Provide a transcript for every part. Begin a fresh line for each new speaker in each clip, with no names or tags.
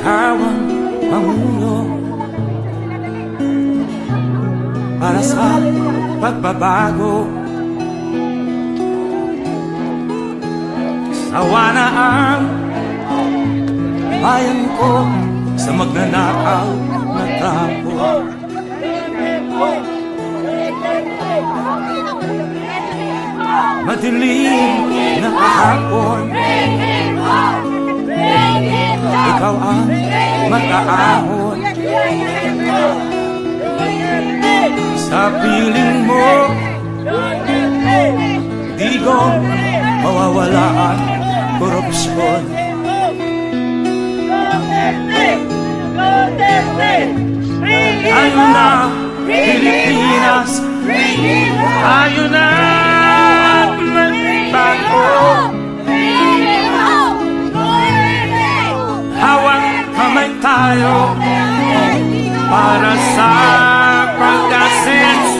Ikaw ang pangulo. Para sa pagbabago. Sawa na ang bayan ko Sa magnanakaw tapo Madilim na kahapon. Ikaw ang mataahon. Sa piling mo Di ko mawawala ang korupsyon Tayo na Pilipinas. Tayo na. Magbago Hawak kamay tayo Para sa pagkasenso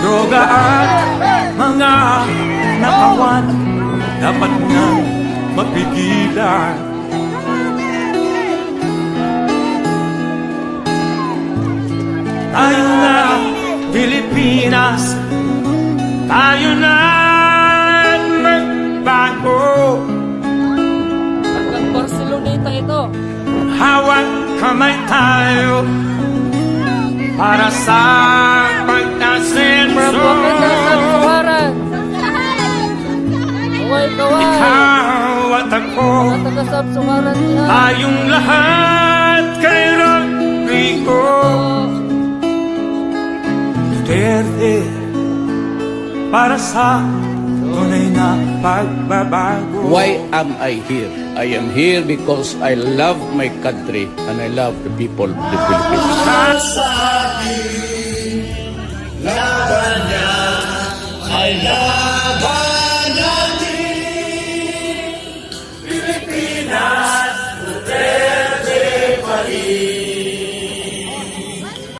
droga at mga nakawan Dapat na mapigilan Tayo na Pilipinas. Tayo na magbago.
Hanggang Barceloneta ito.
Hawak kamay tayo Para sa pagkasenso
taga sa niya.
Tayong lahat kay Rodrigo Duterte Para sa tunay na pagbabago
Why am I here? I am here because I love my country and I love the people of the Philippines.
Pilipinas, Duterte pa Maria.